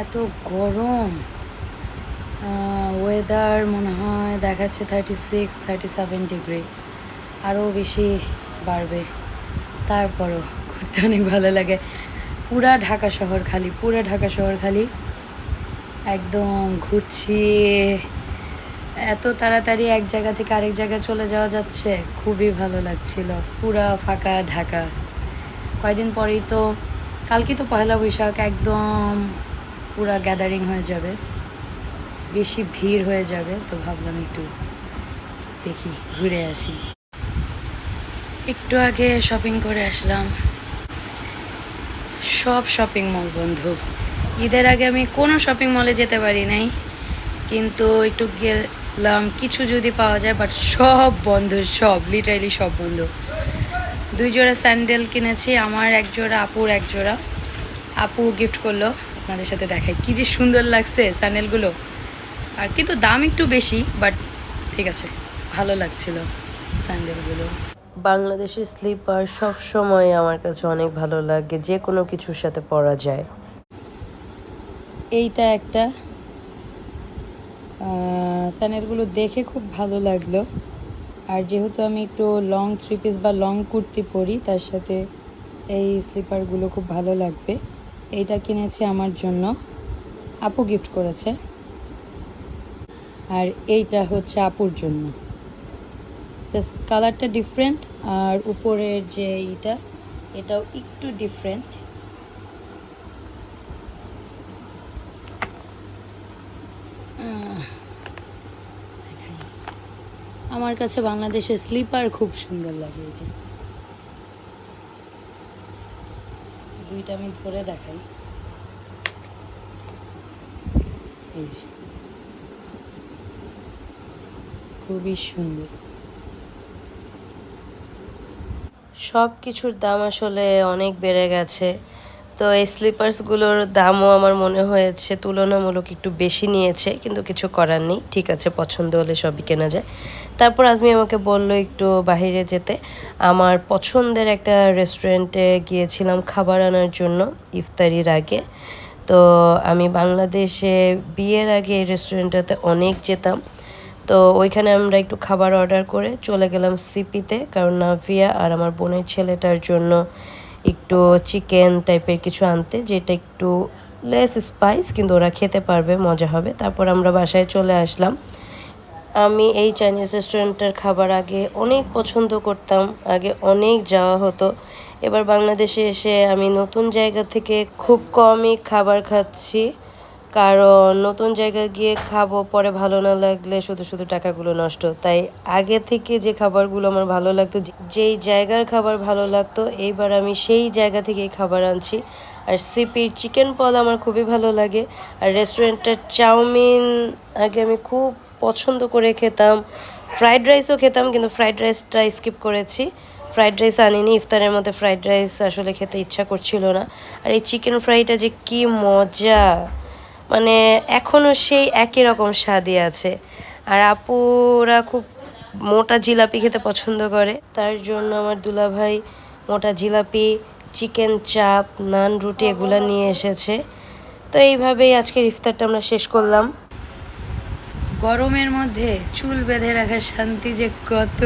এত গরম। ওয়েদার মনে হয় দেখাচ্ছে thirty six thirty seven degree আরও বেশি বাড়বে। তারপরও ঘুরতে অনেক ভালো লাগে। পুরা ঢাকা শহর খালি, পুরা ঢাকা শহর খালি। একদম ঘুরছি। এত তাড়াতাড়ি এক জায়গা থেকে আরেক জায়গায় চলে যাওয়া যাচ্ছে। খুবই ভালো লাগছিল। পুরা ফাঁকা ঢাকা। কয়দিন পরেই তো, কালকে তো পয়লা বৈশাখ, একদম পুরা গ্যাদারিং হয়ে যাবে। বেশি ভিড় হয়ে যাবে, তো ভাবলাম একটু দেখি, ঘুরে আসি। একটু আগে শপিং করে আসলাম। সব শপিং মল বন্ধু। ঈদের আগে আমি কোনো শপিং মলে যেতে পারি নাই। কিন্তু একটু গেলাম, কিছু যদি পাওয়া যায় বাট সব বন্ধ, সব লিটারালি সব বন্ধ। দুই জোড়া স্যান্ডেল কিনেছি, আমার এক জোড়া, আপুর এক জোড়া। আপু গিফট করল। আপনাদের সাথে দেখাই। কি যে সুন্দর লাগছে স্যান্ডেলগুলো। আর কিন্তু দাম একটু বেশি বাট ঠিক আছে ভালো লাগছিল স্যান্ডেলগুলো। বাংলাদেশের স্লিপার সব সময় আমার কাছে অনেক ভালো লাগে যে কোনো কিছুর সাথে পরা যায়। এইটা একটা স্যান্ডেলগুলো দেখে খুব ভালো লাগল। আর যেহেতু আমি একটু লং থ্রি পিস বা লং কুর্তি পরি তার সাথে এই স্লিপারগুলো খুব ভালো লাগবে। এইটা কিনেছি আমার জন্য। আপু গিফট করেছে। আর এইটা হচ্ছে আপুর জন্য। জাস্ট কালারটা ডিফারেন্ট আর উপরের যে এইটা, এটাও একটু ডিফারেন্ট আমার কাছে বাংলাদেশের স্লিপার খুব সুন্দর লাগে যে। দুইটা আমি ধরে দেখাই। এই যে। খুবই সুন্দর। সব কিছুর দাম আসলে অনেক বেড়ে গেছে। তো এই স্লিপার্সগুলোর দামও আমার মনে হয়েছে তুলনামূলক একটু বেশি নিয়েছে, কিন্তু কিছু করার নেই। ঠিক আছে, পছন্দ হলে সবই কেনা যায়। তারপর আজমি আমাকে বলল একটু বাইরে যেতে। আমার পছন্দের একটা রেস্টুরেন্টে গিয়েছিলাম খাবার আনার জন্য ইফতারির আগে। তো আমি বাংলাদেশে বিয়ের আগে এই রেস্টুরেন্টটাতে অনেক যেতাম। তো ওইখানে আমরা একটু খাবার অর্ডার করে চলে গেলাম সিপিতে কারণ নাভিয়া আর আমার বোনের ছেলেটার জন্য একটু চিকেন টাইপের কিছু আনতে, যেটা একটু লেস স্পাইস কিন্তু ওরা খেতে পারবে, মজা হবে। তারপর আমরা বাসায় চলে আসলাম। আমি এই চাইনিজ রেস্টুরেন্টের খাবার আগে অনেক পছন্দ করতাম, আগে অনেক যাওয়া হতো। এবার বাংলাদেশে এসে আমি নতুন জায়গা থেকে খুব কমই খাবার খাচ্ছি। কারণ নতুন জায়গায় গিয়ে খাব, পরে ভালো না লাগলে শুধু শুধু টাকাগুলো নষ্ট। তাই আগে থেকে যে খাবারগুলো আমার ভালো লাগতো যেই জায়গার খাবার ভালো লাগতো, এইবার আমি সেই জায়গা থেকেই খাবার আনছি। আর সিপির চিকেন পদ আমার খুবই ভালো লাগে। আর রেস্টুরেন্টের চাউমিন আগে আমি খুব পছন্দ করে খেতাম। ফ্রাইড রাইসও খেতাম, কিন্তু ফ্রাইড রাইসটা স্কিপ করেছি। ফ্রাইড রাইস আনিনি, ইফতারের মধ্যে ফ্রাইড রাইস আসলে খেতে ইচ্ছা করছিল না। আর এই চিকেন ফ্রাইটা যে কি মজা! মানে এখনও সেই একই রকম স্বাদই আছে। আর আপুরা খুব মোটা জিলাপি খেতে পছন্দ করে। তার জন্য আমার দুলাভাই মোটা জিলাপি, চিকেন চাপ, নান রুটি এগুলো নিয়ে এসেছে। তো এইভাবেই আজকের ইফতারটা আমরা শেষ করলাম। গরমের মধ্যে চুল বেঁধে রাখার শান্তি যে কত।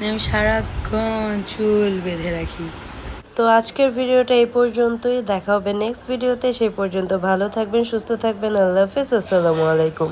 আমি সারাক্ষণ চুল বেঁধে রাখি। তো আজকের ভিডিওটা এই পর্যন্তই। দেখা হবে নেক্সট ভিডিওতে সেই পর্যন্ত ভালো থাকবেন, সুস্থ থাকবেন। আল্লাহ হাফিজ। আসসালামু আলাইকুম।